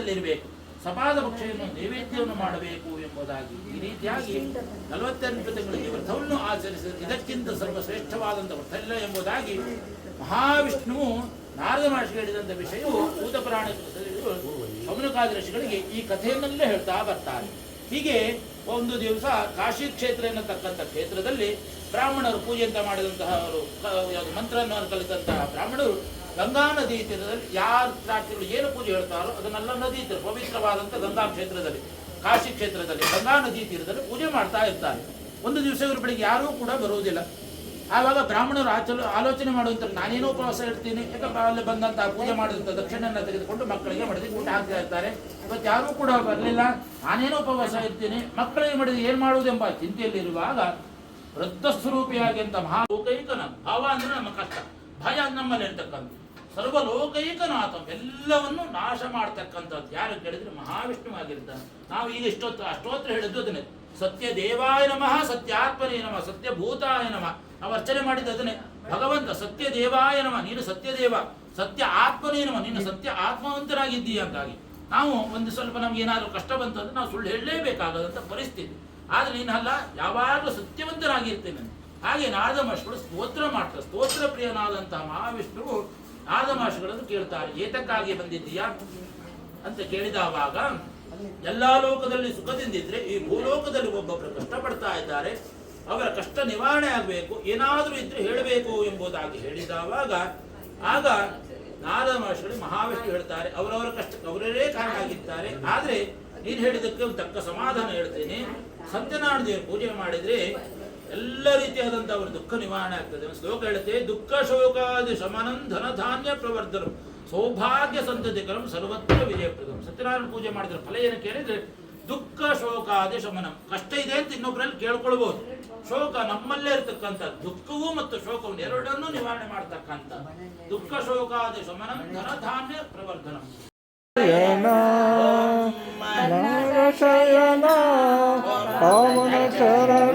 ಸ್ಥಾನದಲ್ಲಿರಬೇಕು ಸಪಾದ ಭಕ್ಷೆಯನ್ನು ನೈವೇದ್ಯವನ್ನು ಮಾಡಬೇಕು ಎಂಬುದಾಗಿ ಈ ರೀತಿಯಾಗಿ ನಲವತ್ತೆಂಟು ತಿಂಗಳಿಗೆ ವ್ರತವನ್ನು ಆಚರಿಸಿದ ಇದಕ್ಕಿಂತ ಸರ್ವಶ್ರೇಷ್ಠವಾದಂಥ ವ್ರತ ಇಲ್ಲ ಎಂಬುದಾಗಿ ಮಹಾವಿಷ್ಣುವು ನಾರದ ಮಹರ್ಷಿ ಹೇಳಿದಂಥ ವಿಷಯವು ಭೂತಪುರಾಣ ಶೌನಕಾದಿ ಋಷಿಗಳಿಗೆ ಈ ಕಥೆಯನ್ನಲ್ಲೇ ಹೇಳ್ತಾ ಬರ್ತಾರೆ. ಹೀಗೆ ಒಂದು ದಿವಸ ಕಾಶಿ ಕ್ಷೇತ್ರ ಎನ್ನತಕ್ಕಂಥ ಕ್ಷೇತ್ರದಲ್ಲಿ ಬ್ರಾಹ್ಮಣರು ಪೂಜೆ ಅಂತ ಮಾಡಿದಂತಹ ಅವರು ಮಂತ್ರವನ್ನು ಕಲಿತಂತಹ ಬ್ರಾಹ್ಮಣರು ಗಂಗಾ ನದಿ ತೀರದಲ್ಲಿ ಯಾರ ರಾತ್ರಿಗಳು ಏನು ಪೂಜೆ ಹೇಳ್ತಾರೋ ಅದನ್ನೆಲ್ಲ ನದಿ ತೀರ ಪವಿತ್ರವಾದಂಥ ಗಂಗಾ ಕ್ಷೇತ್ರದಲ್ಲಿ, ಕಾಶಿ ಕ್ಷೇತ್ರದಲ್ಲಿ, ಗಂಗಾ ನದಿ ತೀರದಲ್ಲಿ ಪೂಜೆ ಮಾಡ್ತಾ ಇರ್ತಾರೆ. ಒಂದು ದಿವಸ ಇವರು ಬೆಳಿಗ್ಗೆ ಯಾರೂ ಕೂಡ ಬರುವುದಿಲ್ಲ. ಆವಾಗ ಬ್ರಾಹ್ಮಣರು ಆಚಲು, ಆಲೋಚನೆ ಮಾಡುವಂತ ನಾನೇನೋ ಉಪವಾಸ ಇರ್ತೀನಿ ಯಾಕಂದ್ರೆ ಅಲ್ಲಿ ಬಂದಂತಹ ಪೂಜೆ ಮಾಡಿದಂಥ ದಕ್ಷಿಣೆಯನ್ನು ತೆಗೆದುಕೊಂಡು ಮಕ್ಕಳಿಗೆ ಮಡದಿ ಊಟ ಹಾಕ್ತಾ ಇರ್ತಾರೆ. ಇವತ್ತು ಯಾರೂ ಕೂಡ ಬರಲಿಲ್ಲ, ನಾನೇನೋ ಉಪವಾಸ ಇರ್ತೀನಿ ಮಕ್ಕಳಿಗೆ ಮಡದಿ ಏನು ಮಾಡುವುದೆಂಬ ಚಿಂತೆಯಲ್ಲಿರುವಾಗ ವೃದ್ಧ ಸ್ವರೂಪಿಯಾಗಿ ಮಹಾ ಮಹಾಲೋಕೈಕನ ಭಾವ ಅಂದ್ರೆ ನಮ್ಮ ಕಷ್ಟ. ಭಯ ನಮ್ಮಲ್ಲಿ ಇರ್ತಕ್ಕಂಥ ಸರ್ವಲೋಕೈಕನಾಥ, ಎಲ್ಲವನ್ನು ನಾಶ ಮಾಡ್ತಕ್ಕಂಥದ್ದು. ಯಾರು ಕೇಳಿದ್ರೆ ಮಹಾವಿಷ್ಣು ಆಗಿರ್ತಾನೆ. ನಾವು ಈಗ ಇಷ್ಟೊತ್ತು ಅಷ್ಟೋತ್ರ ಹೇಳಿದ್ದು ಅದನ್ನೇ. ಸತ್ಯ ದೇವಾಯ ನಮಃ, ಸತ್ಯಾತ್ಮನೇ ನಮಃ ಸತ್ಯ ಭೂತಾಯ ನಮಃ. ನಾವು ಅರ್ಚನೆ ಮಾಡಿದ್ದು ಅದನ್ನೇ. ಭಗವಂತ ಸತ್ಯ ದೇವಾಯ ನಮ, ನೀನು ಸತ್ಯ ದೇವ ಸತ್ಯ ಆತ್ಮನೇ ನಮ, ನೀನು ಸತ್ಯ ಆತ್ಮವಂತನಾಗಿದ್ದೀಯ ಅಂತಾಗಿ. ನಾವು ಒಂದು ಸ್ವಲ್ಪ ನಮ್ಗೆ ಏನಾದರೂ ಕಷ್ಟ ಬಂತು ಅಂದ್ರೆ ನಾವು ಸುಳ್ಳು ಹೇಳಲೇಬೇಕಾಗದಂತ ಪರಿಸ್ಥಿತಿ. ಆದ್ರೆ ನೀನಲ್ಲ, ಯಾವಾಗಲೂ ಸತ್ಯವಂತನಾಗಿರ್ತೇನೆ ಹಾಗೆ ನಾರದ ಸ್ತೋತ್ರ ಮಾಡ್ತಾರೆ. ಸ್ತೋತ್ರ ಪ್ರಿಯನಾದಂತಹ ಮಹಾವಿಷ್ಣುವು ನಾರದ ಕೇಳ್ತಾರೆ, ಏತಕ್ಕಾಗಿ ಬಂದಿದ್ದೀಯಾ? ಅಂತ ಕೇಳಿದವಾಗ, ಎಲ್ಲಾ ಲೋಕದಲ್ಲಿ ಸುಖದಿಂದಿದ್ರೆ ಈ ಭೂಲೋಕದಲ್ಲಿ ಒಬ್ಬೊಬ್ಬರು ಕಷ್ಟಪಡ್ತಾ ಇದ್ದಾರೆ. ಅವರ ಕಷ್ಟ ನಿವಾರಣೆ ಆಗಬೇಕು, ಏನಾದರೂ ಇದ್ರೆ ಹೇಳಬೇಕು ಎಂಬುದಾಗಿ ಹೇಳಿದವಾಗ, ಆಗ ನಾರದ ಮಹರ್ಷಿಗಳು ಮಹಾವಿಷ್ಣು ಹೇಳ್ತಾರೆ, ಅವರವರ ಕಷ್ಟ ಅವರೇ ಕಾರಣ ಆಗಿದ್ದಾರೆ. ಆದ್ರೆ ನೀನು ಹೇಳಿದಕ್ಕೆ ತಕ್ಕ ಸಮಾಧಾನ ಹೇಳ್ತೇನೆ. ಸತ್ಯನಾರಾಯಣ ದೇವರು ಪೂಜೆ ಮಾಡಿದ್ರೆ ಎಲ್ಲ ರೀತಿಯಾದಂತಹ ಅವರ ದುಃಖ ನಿವಾರಣೆ ಆಗ್ತದೆ. ಒಂದು ಶ್ಲೋಕ ಹೇಳುತ್ತೆ, ದುಃಖ ಶೋಕಾದಿ ಶಮನಂ ಧನ ಧಾನ್ಯ ಸೌಭಾಗ್ಯ ಸಂತತಿಕರಂ ಸರ್ವತ್ರ ವಿಜಯಪ್ರದಂ. ಸತ್ಯನಾರಾಯಣ ಪೂಜೆ ಮಾಡಿದ್ರೆ ಫಲ ಏನು ಕೇಳಿದ್ರೆ ದುಃಖ ಶೋಕಾದಿ ಶಮನಂ. ಕಷ್ಟ ಇದೆ ಅಂತ ಇನ್ನೊಬ್ಬರಲ್ಲಿ ಕೇಳ್ಕೊಳ್ಬಹುದು ಶೋಕ ನಮ್ಮಲ್ಲೇ ಇರತಕ್ಕಂಥ ದುಃಖವು ಮತ್ತು ಶೋಕವನ್ನು ಎರಡನ್ನೂ ನಿವಾರಣೆ ಮಾಡ್ತಕ್ಕಂಥ ದುಃಖ ಶೋಕಾದಿ ಶಮನಂ ಧನ ಧಾನ್ಯ ಪ್ರವರ್ಧನಂ. शरण पवन शरण